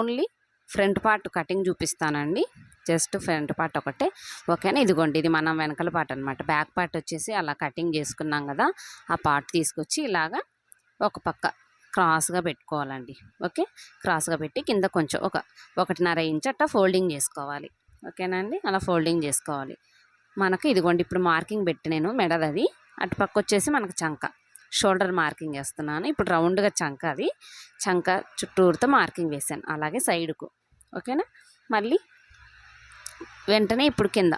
Only front part cutting చూపిస్తానండి. Just front part ఒకటే. ఓకేనా? ఇదిగోండి ఇది మనం వెనకాల పార్ట్ అనమాట బ్యాక్ పార్ట్ వచ్చేసి అలా కటింగ్ చేసుకున్నాం కదా ఆ పార్ట్ తీసుకొచ్చి ఇలాగా ఒక పక్క క్రాస్గా పెట్టుకోవాలండి. ఓకే? క్రాస్గా పెట్టి కింద కొంచెం ఒక ఒకటిన్నర ఇంచ్ అట్లా ఫోల్డింగ్ చేసుకోవాలి. ఓకేనా అండి? అలా ఫోల్డింగ్ చేసుకోవాలి. మనకు ఇదిగోండి ఇప్పుడు మార్కింగ్ పెట్టి నేను మెడదది. అటు పక్క వచ్చేసి మనకు చంక. షోల్డర్ మార్కింగ్ వేస్తున్నాను. ఇప్పుడు రౌండ్గా చంక అది. చంక చుట్టూరుతో మార్కింగ్ వేసాను. అలాగే సైడ్కు. ఓకేనా? మళ్ళీ వెంటనే ఇప్పుడు కింద.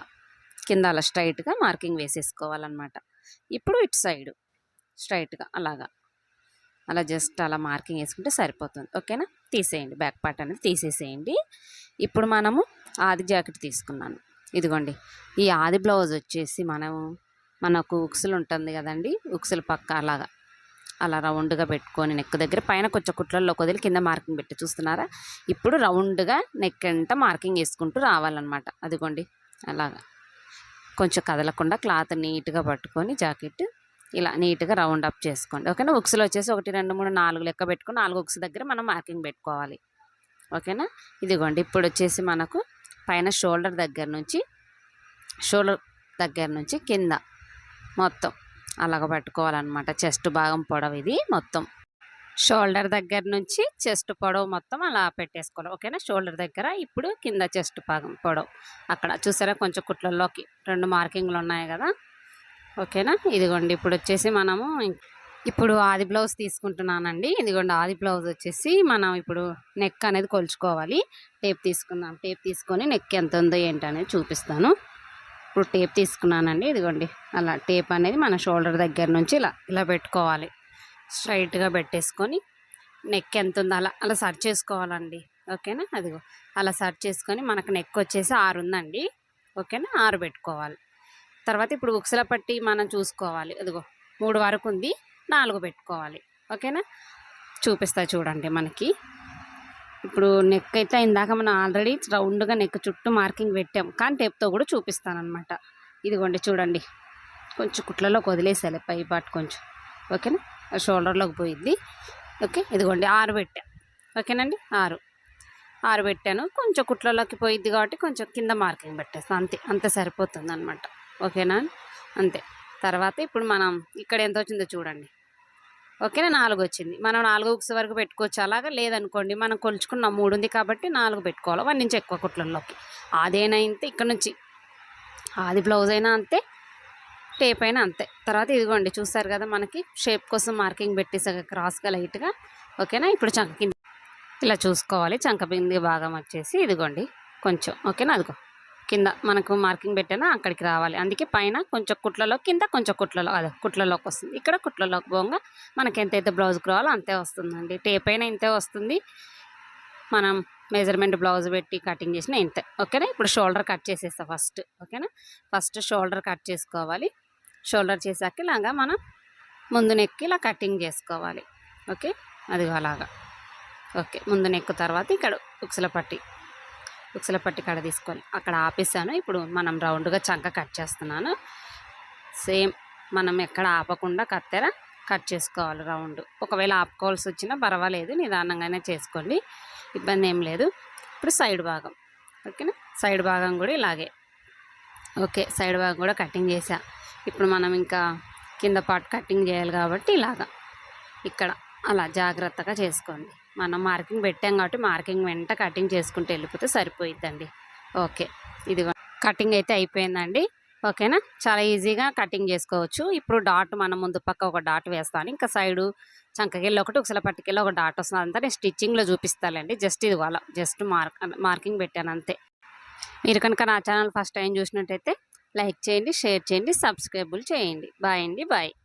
కింద అలా స్ట్రైట్గా మార్కింగ్ వేసేసుకోవాలన్నమాట. ఇప్పుడు ఇటు సైడు. స్ట్రైట్గా అలాగా. అలా జస్ట్ అలా మార్కింగ్ వేసుకుంటే సరిపోతుంది. ఓకేనా? తీసేయండి. బ్యాక్ పార్ట్ అనేది తీసేసేయండి. ఇప్పుడు మనము ఆది జాకెట్ తీసుకున్నాను. ఇదిగోండి. ఈ ఆది బ్లౌజ్ వచ్చేసి మనము మనకు ఉక్సులు ఉంటుంది కదండి. ఉక్సులు పక్క అలాగా. అలా రౌండ్గా పెట్టుకొని నెక్ దగ్గర పైన కొంచెం కుట్లల్లో వదిలి కింద మార్కింగ్ పెట్టి చూస్తున్నారా? ఇప్పుడు రౌండ్గా నెక్ ఎంత మార్కింగ్ వేసుకుంటూ రావాలన్నమాట. అదిగోండి అలాగా. కొంచెం కదలకుండా క్లాత్ నీట్గా పట్టుకొని జాకెట్ ఇలా నీట్గా రౌండ్ అప్ చేసుకోండి. ఓకేనా? ఉక్సులు వచ్చేసి ఒకటి రెండు మూడు నాలుగు లెక్క పెట్టుకొని నాలుగు ఉక్స్ దగ్గర మనం మార్కింగ్ పెట్టుకోవాలి. ఓకేనా? ఇదిగోండి ఇప్పుడు వచ్చేసి మనకు పైన షోల్డర్ దగ్గర నుంచి షోల్డర్ దగ్గర నుంచి కింద మొత్తం అలాగ పట్టుకోవాలన్నమాట. చెస్ట్ భాగం పొడవు ఇది మొత్తం. షోల్డర్ దగ్గర నుంచి చెస్ట్ పొడవు మొత్తం అలా పెట్టేసుకోవాలి. ఓకేనా? షోల్డర్ దగ్గర ఇప్పుడు కింద చెస్ట్ భాగం పొడవు. అక్కడ చూసారా? కొంచెం కుట్లలోకి రెండు మార్కింగ్లు ఉన్నాయి కదా? ఓకేనా? ఇదిగోండి ఇప్పుడు వచ్చేసి మనము ఇప్పుడు ఆది బ్లౌజ్ తీసుకుంటున్నానండి. ఇదిగోండి ఆది బ్లౌజ్ వచ్చేసి మనం ఇప్పుడు నెక్ అనేది కొలుచుకోవాలి. టేప్ తీసుకుందాం. టేప్ తీసుకొని నెక్ ఎంత ఉందో ఏంటనేది చూపిస్తాను. ఇప్పుడు టేప్ తీసుకున్నానండి. ఇదిగోండి. అలా టేప్ అనేది మన షోల్డర్ దగ్గర నుంచి ఇలా ఇలా పెట్టుకోవాలి. స్ట్రైట్గా పెట్టేసుకొని నెక్ ఎంత ఉందో అలా అలా సర్చ్ చేసుకోవాలండి. ఓకేనా? అదిగో. అలా సర్చ్ చేసుకొని మనకు నెక్ వచ్చేసి ఆరు ఉందండి. ఓకేనా? ఆరు పెట్టుకోవాలి. తర్వాత ఇప్పుడు ఉక్సల పట్టి మనం చూసుకోవాలి. అదిగో. మూడు వరకు ఉంది. నాలుగు పెట్టుకోవాలి. ఓకేనా? చూపిస్తా చూడండి మనకి. ఇప్పుడు నెక్ అయితే ఇందాక మనం ఆల్రెడీ రౌండ్గా నెక్ చుట్టూ మార్కింగ్ పెట్టాం కానీ టేప్తో కూడా చూపిస్తానమాట ఇదిగోండి చూడండి. కొంచెం కుట్లలోకి వదిలేసాలి పై పాటు కొంచెం. ఓకేనా? షోల్డర్లోకి పోయిద్ది. ఓకే? ఇదిగోండి ఆరు పెట్టాం. ఓకేనండి? ఆరు. ఆరు పెట్టాను. కొంచెం కుట్లలోకి పోయిద్ది కాబట్టి కొంచెం కింద మార్కింగ్ పెట్టేస్తాను అంతే. అంతే సరిపోతుంది అనమాట ఓకేనా? అంతే. తర్వాత ఇప్పుడు మనం ఇక్కడ ఎంత వచ్చిందో చూడండి. ఓకేనా? నాలుగు వచ్చింది మనం నాలుగు ఉక్స్ వరకు పెట్టుకోవచ్చు అలాగా? లేదనుకోండి మనం కొలుచుకున్న మూడు ఉంది కాబట్టి నాలుగు పెట్టుకోవాలి. వన్ నుంచి ఎక్కువ కుట్లలోకి అదేనా ఇంతే? ఇక్కడ నుంచి. ఆది బ్లౌజ్ అయినా అంతే టేప్ అయినా అంతే. తర్వాత ఇదిగోండి చూస్తారు కదా మనకి? షేప్ కోసం మార్కింగ్ పెట్టేసాక క్రాస్గా లైట్గా. ఓకేనా? ఇప్పుడు చంక కింద. ఇలా చూసుకోవాలి. చంకపింది భాగం వచ్చేసి ఇదిగోండి కొంచెం. ఓకేనా? అదిగో. కింద మనకు మార్కింగ్ పెట్టాను అక్కడికి రావాలి. అందుకే పైన కొంచెం కుట్లలో కింద కొంచెం కుట్లలో అదే కుట్లలోకి వస్తుంది. ఇక్కడ కుట్లలోకి పోగా మనకి ఎంతైతే బ్లౌజ్కి రావాలో అంతే వస్తుందండి. టేప్ అయినా ఇంతే వస్తుంది. మనం మెజర్మెంట్ బ్లౌజ్ పెట్టి కటింగ్ చేసిన ఇంతే. ఓకేనా? ఇప్పుడు షోల్డర్ కట్ చేసేస్తా ఫస్ట్. ఓకేనా? ఫస్ట్ షోల్డర్ కట్ చేసుకోవాలి. షోల్డర్ చేసాక ఇలాగా మనం ముందు నెక్కి ఇలా కటింగ్ చేసుకోవాలి. ఓకే? అది అలాగా. ఓకే? ముందు నెక్కు తర్వాత ఇక్కడ ఉక్సుల పట్టి. ఉక్సుల పట్టి కాడ తీసుకొని అక్కడ ఆపేసాను ఇప్పుడు మనం రౌండ్గా చంక కట్ చేస్తున్నాను. సేమ్ మనం ఎక్కడ ఆపకుండా కత్తెర కట్ చేసుకోవాలి రౌండ్. ఒకవేళ ఆపుకోవాల్సి వచ్చినా పర్వాలేదు నిదానంగానే చేసుకోండి. ఇబ్బంది ఏం లేదు. ఇప్పుడు సైడ్ భాగం. ఓకేనా? సైడ్ భాగం కూడా ఇలాగే. ఓకే సైడ్ భాగం కూడా కటింగ్ చేసా ఇప్పుడు మనం ఇంకా కింద పార్ట్ కటింగ్ చేయాలి కాబట్టి ఇలాగా. ఇక్కడ అలా జాగ్రత్తగా చేసుకోండి. మనం మార్కింగ్ పెట్టాం కాబట్టి మార్కింగ్ వెంట కటింగ్ చేసుకుంటూ వెళ్ళిపోతే సరిపోయిద్దండి. ఓకే. ఇది కటింగ్ అయితే అయిపోయిందండి. ఓకేనా? చాలా ఈజీగా కటింగ్ చేసుకోవచ్చు. ఇప్పుడు డాట్ మనం ముందు పక్క ఒక డాట్ వేస్తాను. ఇంకా సైడు చంకకెళ్ళి ఒకటి ఒకసారి పట్టుకెళ్ళి ఒక డాట్ వస్తుంది. అంతా నేను స్టిచ్చింగ్లో చూపిస్తానండి. జస్ట్ ఇది వాళ్ళ జస్ట్ మార్క్ మార్కింగ్ పెట్టాను అంతే. మీరు కనుక నా ఛానల్ ఫస్ట్ టైం చూసినట్టయితే లైక్ చేయండి షేర్ చేయండి సబ్స్క్రైబుల్ చేయండి. బాయ్ అండి బాయ్.